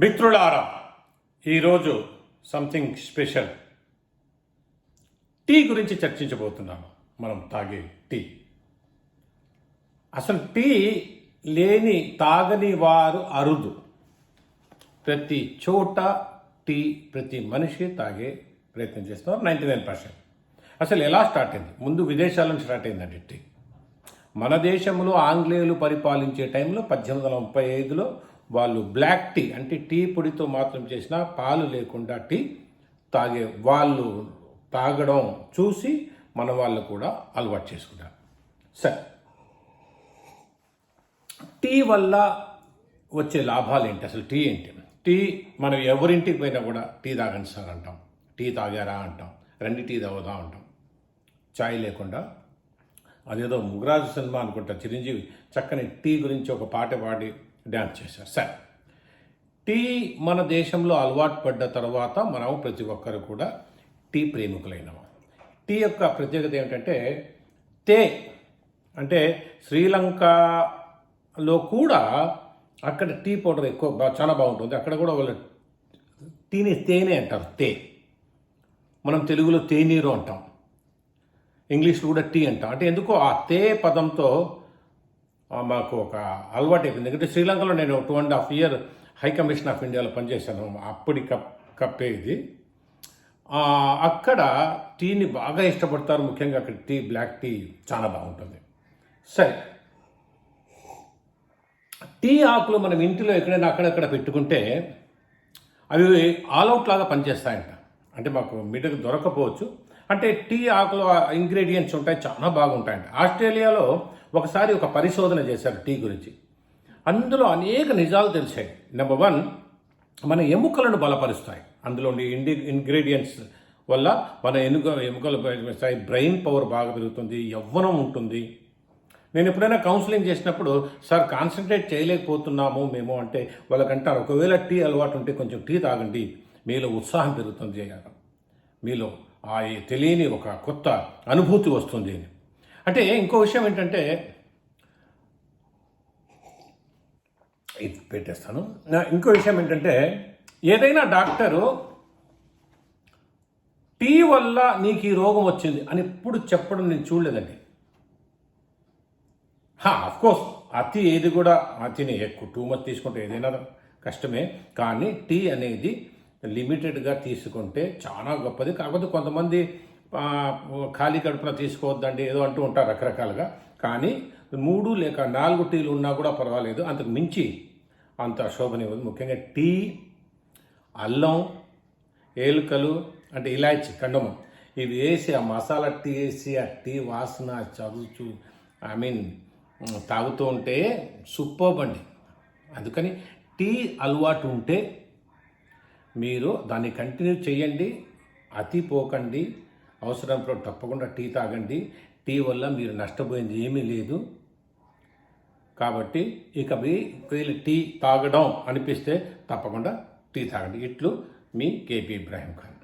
మిత్రులారా ఈరోజు something special tea గురించి చర్చించబోతున్నాము మనం తాగే టీ. అసలు టీ లేని తాగని వారు అరుదు. ప్రతి చోట టీ ప్రతి మనిషి తాగే ప్రయత్నం చేస్తున్నారు నైంటీ నైన్ పర్సెంట్. అసలు ఎలా స్టార్ట్ అయింది? ముందు విదేశాల నుంచి స్టార్ట్ అయిందండి టీ. మన దేశంలో ఆంగ్లేయులు పరిపాలించే టైంలో పద్దెనిమిది వందల ముప్పై ఐదులో వాళ్ళు బ్లాక్ టీ అంటే టీ పొడితో మాత్రం చేసిన పాలు లేకుండా టీ తాగే వాళ్ళు తాగడం చూసి మన వాళ్ళు కూడా అలవాటు చేసుకుంటారు. సరే. టీ వల్ల వచ్చే లాభాలు ఏంటి? అసలు టీ ఏంటి? టీ మనం ఎవరింటికి పోయినా కూడా టీ తాగండి సార్ అంటాం. టీ తాగారా అంటాం. రండి టీ తాగుదాం అంటాం. చాయ్ లేకుండా. అదేదో ముగరాజు సినిమా అనుకుంటా చిరంజీవి చక్కని టీ గురించి ఒక పాట పాడి డ్యాన్స్ చేశారు. సరే. టీ మన దేశంలో అలవాటు పడ్డ తర్వాత మనం ప్రతి ఒక్కరు కూడా టీ ప్రేమికులైన టీ యొక్క ప్రత్యేకత ఏమిటంటే తే అంటే శ్రీలంకలో కూడా అక్కడ టీ పౌడర్ ఎక్కువ చాలా బాగుంటుంది. అక్కడ కూడా వాళ్ళు టీని తేనె అంటారు తే. మనం తెలుగులో తేనీరు అంటాం. ఇంగ్లీష్లో కూడా టీ అంటాం. అంటే ఎందుకో ఆ తే పదంతో మాకు ఒక అలవాటు అయిపోయింది. ఎందుకంటే శ్రీలంకలో నేను two and half year high commission of ఇండియాలో పనిచేశాను. అప్పటి కప్ కప్పే ఇది. అక్కడ టీని బాగా ఇష్టపడతారు. ముఖ్యంగా అక్కడ టీ బ్లాక్ టీ చాలా బాగుంటుంది. సరే. టీ ఆకులు మనం ఇంటిలో ఎక్కడైనా అక్కడక్కడ పెట్టుకుంటే అవి ఆల్అవుట్ లాగా పనిచేస్తాయంట. అంటే మాకు మిడకు దొరకపోవచ్చు. అంటే టీ ఆకులు ఇంగ్రీడియంట్స్ ఉంటాయి. చాలా బాగుంటాయంట. ఆస్ట్రేలియాలో ఒకసారి ఒక పరిశోధన చేశారు టీ గురించి. అందులో అనేక నిజాలు తెలిసాయి. నెంబర్ వన్ మన ఎముకలను బలపరుస్తాయి. అందులో ఇండి ఇంగ్రీడియంట్స్ వల్ల మన ఎముక ఎముకలు బలపరుస్తాయి. బ్రెయిన్ పవర్ బాగా పెరుగుతుంది. యవ్వనం ఉంటుంది. నేను ఎప్పుడైనా కౌన్సిలింగ్ చేసినప్పుడు సార్ కాన్సన్ట్రేట్ చేయలేకపోతున్నాము మేము అంటే వాళ్ళకంటారు ఒకవేళ టీ అలవాటు ఉంటే కొంచెం టీ తాగండి. మీలో ఉత్సాహం పెరుగుతుంది అన్నారు. మీలో ఆ తెలియని ఒక కొత్త అనుభూతి వస్తుంది అని. అంటే ఇంకో విషయం ఏంటంటే ఇది పెట్టేస్తాను. నా- ఇంకో విషయం ఏంటంటే ఏదైనా డాక్టరు టీ వల్ల నీకు ఈ రోగం వచ్చింది అని ఎప్పుడు చెప్పడం నేను చూడలేదండి. కోర్స్ అతి ఏది కూడా అతిని ఎక్కువ టూ మచ్ తీసుకుంటే ఏదైనా కష్టమే కానీ టీ అనేది లిమిటెడ్గా తీసుకుంటే చాలా గొప్పది. కాకపోతే కొంతమంది ఖాళీ కడుపున తీసుకోవద్దండి ఏదో అంటూ ఉంటారు రకరకాలుగా. కానీ మూడు లేక నాలుగు టీలు ఉన్నా కూడా పర్వాలేదు. అంతకు మించి అంత శోభనివ్వదు ముఖ్యంగా టీ అల్లం ఏలుకలు అంటే ఇలాచి కండమం. ఇవి వేసి ఆ మసాలా టీ వేసి ఆ టీ వాసన చదువుచు ఐ మీన్ తాగుతూ ఉంటే సూపర్బ్ అండి. అందుకని టీ అలవాటు ఉంటే మీరు దాన్ని కంటిన్యూ చేయండి అతి పోకండి అవసరంలో తప్పకుండా టీ తాగండి. టీ వల్ల మీరు నష్టపోయింది ఏమీ లేదు. కాబట్టి ఇక మీ వీళ్ళు టీ తాగడం అనిపిస్తే తప్పకుండా టీ తాగండి. ఇట్లు మీ కేపీ ఇబ్రాహీం ఖాన్.